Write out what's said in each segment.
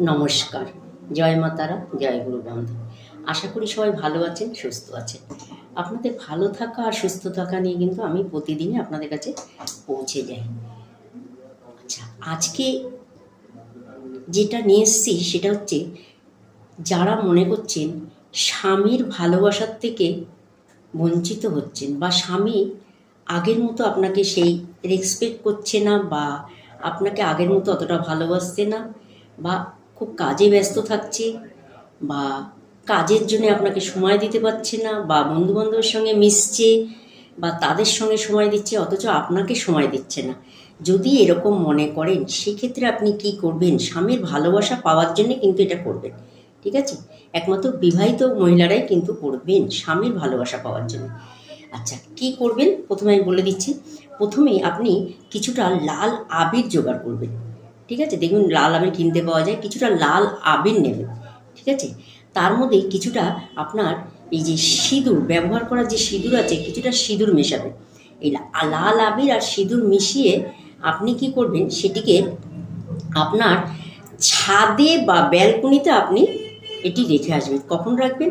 নমস্কার। জয় মা তারা, জয় গুরু বন্ধু। আশা করি সবাই ভালো আছেন, সুস্থ আছেন। আপনাদের ভালো থাকা আর সুস্থ থাকা নিয়ে কিন্তু আমি প্রতিদিনই আপনাদের কাছে পৌঁছে যাই। আচ্ছা আজকে যেটা নিয়ে এসেছি সেটা হচ্ছে, যারা মনে করছেন স্বামীর ভালোবাসার থেকে বঞ্চিত হচ্ছেন বা স্বামী আগের মতো আপনাকে সেই রেসপেক্ট করছে না বা আপনাকে আগের মতো অতটা ভালোবাসছে না বা খুব কাজে ব্যস্ত থাকছে বা কাজের জন্য আপনাকে সময় দিতে পারছে না বা বন্ধু বান্ধবের সঙ্গে মিশছে বা তাদের সঙ্গে সময় দিচ্ছে, অথচ আপনাকে সময় দিচ্ছে না। যদি এরকম মনে করেন, সেক্ষেত্রে আপনি কি করবেন? স্বামীর ভালোবাসা পাওয়ার জন্য কিন্তু এটা করবেন, ঠিক আছে? একমাত্র বিবাহিত মহিলারাই কিন্তু করবেন স্বামীর ভালোবাসা পাওয়ার জন্য। আচ্ছা কি করবেন? প্রথমে আমি বলে দিচ্ছি, প্রথমে আপনি কিছুটা লাল আবির জোগাড় করবেন। ঠিক আছে? দেখুন, লাল আবির কিনতে পাওয়া যায়, কিছুটা লাল আবির নেবেন ঠিক আছে? তার মধ্যে কিছুটা আপনার এই যে সিঁদুর, ব্যবহার করার যে সিঁদুর আছে, কিছুটা সিঁদুর মেশাবেন এই লাল আবির আর সিঁদুর মিশিয়ে আপনি কি করবেন? সেটিকে আপনার ছাদে বা ব্যালকনিতে আপনি এটি রেখে আসবেন। কখন রাখবেন?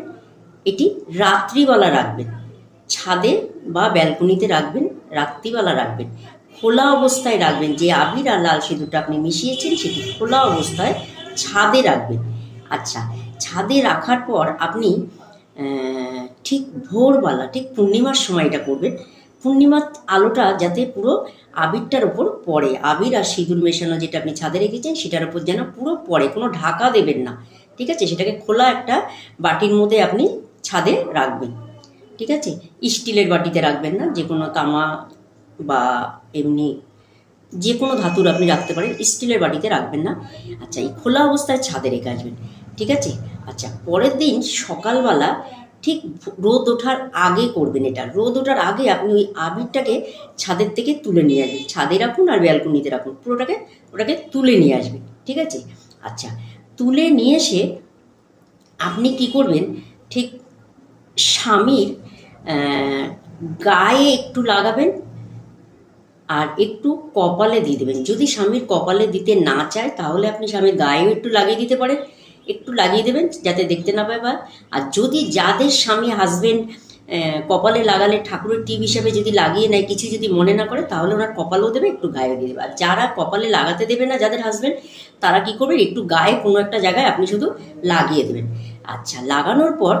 এটি রাত্রিবেলা রাখবেন। ছাদে বা ব্যালকনিতে রাখবেন, রাত্রিবেলা রাখবেন। খোলা অবস্থায় রাখবেন। যে আবির আর লাল সিঁদুরটা আপনি মিশিয়েছেন, সেটি খোলা অবস্থায় ছাদে রাখবেন। আচ্ছা ছাদে রাখার পর আপনি ঠিক ভোরবেলা, ঠিক পূর্ণিমার সময় এটা করবেন। পূর্ণিমার আলোটা যাতে পুরো আবিরটার ওপর পড়ে। আবির আর সিঁদুর মেশানো যেটা আপনি ছাদে রেখেছেন, সেটার ওপর যেন পুরো পড়ে, কোনো ঢাকা দেবেন না। ঠিক আছে? সেটাকে খোলা একটা বাটির মধ্যে আপনি ছাদে রাখবেন। ঠিক আছে? স্টিলের বাটিতে রাখবেন না যে কোনো তামা বা এমনি যে কোনো ধাতুর আপনি রাখতে পারেন, স্টিলের বাটিতে রাখবেন না। আচ্ছা এই খোলা অবস্থায় ছাদে রেখে আসবেন, ঠিক আছে? আচ্ছা পরের দিন সকালবেলা ঠিক রোদ ওঠার আগে করবেন এটা। রোদ ওঠার আগে আপনি ওই আবিরটাকে ছাদের থেকে তুলে নিয়ে আসবেন। ছাদে রাখুন আর ব্যালকনিতে রাখুন। পুরোটাকে, ওটাকে তুলে নিয়ে আসবেন, ঠিক আছে? আচ্ছা তুলে নিয়ে এসে আপনি কি করবেন? ঠিক স্বামীর গায়ে একটু লাগাবেন আর একটু কপালে দিয়ে দেবেন। যদি স্বামীর কপালে দিতে না চায়, তাহলে আপনি স্বামীর গায়েও একটু লাগিয়ে দিতে পারেন। একটু লাগিয়ে দেবেন, যাতে দেখতে না পায় বা আর যদি যাদের স্বামী হাজবেন্ড কপালে লাগালে ঠাকুরের টিপ হিসাবে যদি লাগিয়ে নেয়, কিছু যদি মনে না করে, তাহলে ওনার কপালেও দেবে, একটু গায়ে দিয়ে দেবে। আর যারা কপালে লাগাতে দেবে না যাদের হাজবেন্ড তারা কি করবেন, একটু গায়ে কোনো একটা জায়গায় আপনি শুধু লাগিয়ে দেবেন। আচ্ছা লাগানোর পর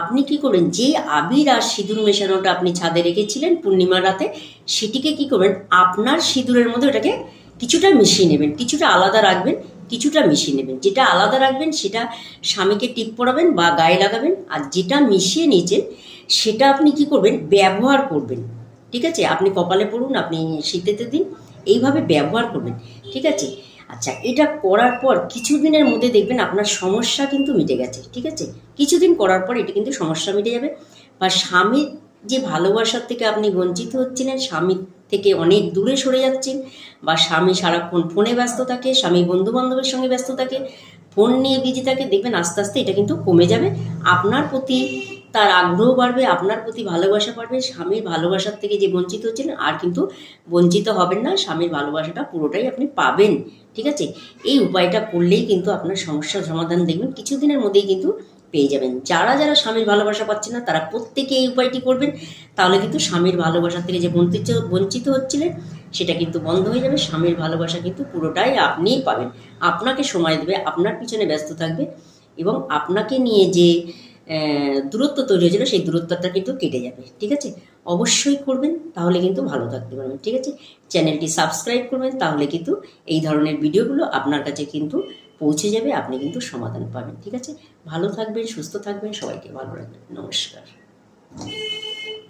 আপনি কি করবেন? যে আবির আর সিঁদুর মেশানোটা আপনি ছাদে রেখেছিলেন পূর্ণিমার রাতে, সেটিকে কি করবেন? আপনার সিঁদুরের মধ্যে ওটাকে কিছুটা মিশিয়ে নেবেন, কিছুটা আলাদা রাখবেন, কিছুটা মিশিয়ে নেবেন। যেটা আলাদা রাখবেন, সেটা স্বামীকে টিপ পরাবেন বা গায়ে লাগাবেন, আর যেটা মিশিয়ে নিয়েছেন, সেটা আপনি কি করবেন? ব্যবহার করবেন। ঠিক আছে? আপনি কপালে পড়ুন, আপনি শীতেতে দিন, এইভাবে ব্যবহার করবেন। ঠিক আছে? আচ্ছা এটা করার পর কিছুদিনের মধ্যে দেখবেন আপনার সমস্যা কিন্তু মিটে গেছে, ঠিক আছে? কিছুদিন করার পর এটা কিন্তু সমস্যা মিটে যাবে। বা স্বামীর যে ভালোবাসার থেকে আপনি বঞ্চিত হচ্ছিলেন স্বামীর থেকে অনেক দূরে সরে যাচ্ছেন, বা স্বামী সারাক্ষণ ফোনে ব্যস্ত থাকে, স্বামী বন্ধু বান্ধবের সঙ্গে ব্যস্ত থাকে, ফোন নিয়ে বিজি থাকে, দেখবেন আস্তে আস্তে এটা কিন্তু কমে যাবে। আপনার প্রতি তার আগ্রহ বাড়বে, আপনার প্রতি ভালোবাসা বাড়বে, স্বামীর ভালোবাসার থেকে যে বঞ্চিত হচ্ছেন, আর কিন্তু বঞ্চিত হবেন না, স্বামীর ভালোবাসাটা পুরোটাই আপনি পাবেন, ঠিক আছে? এই উপায়টা করলেই কিন্তু আপনার সমস্যার সমাধান দেখবেন, কিছুদিনের মধ্যেই কিন্তু পেয়ে যাবেন। যারা যারা স্বামীর ভালোবাসা পাচ্ছে না, তারা প্রত্যেকে এই উপায়টি করবেন, তাহলে কিন্তু স্বামীর ভালোবাসা থেকে যে বঞ্চিত বঞ্চিত হচ্ছিলেন, সেটা কিন্তু বন্ধ হয়ে যাবে, স্বামীর ভালোবাসা কিন্তু পুরোটাই আপনিই পাবেন। আপনাকে সময় দেবে, আপনার পিছনে ব্যস্ত থাকবে এবং আপনাকে নিয়ে যে দূরত্ব তৈরি হয়েছিল, সেই দূরত্বটা কিন্তু কেটে যাবে, ঠিক আছে? অবশ্যই করবেন, তাহলে কিন্তু ভালো থাকতে পারবেন, ঠিক আছে? চ্যানেলটি সাবস্ক্রাইব করবেন, তাহলে কিন্তু এই ধরনের ভিডিওগুলো আপনার কাছে কিন্তু পৌঁছে যাবে, আপনি কিন্তু সমাধান পাবেন, ঠিক আছে? ভালো থাকবেন, সুস্থ থাকবেন, সবাইকে ভালো রাখবেন, নমস্কার।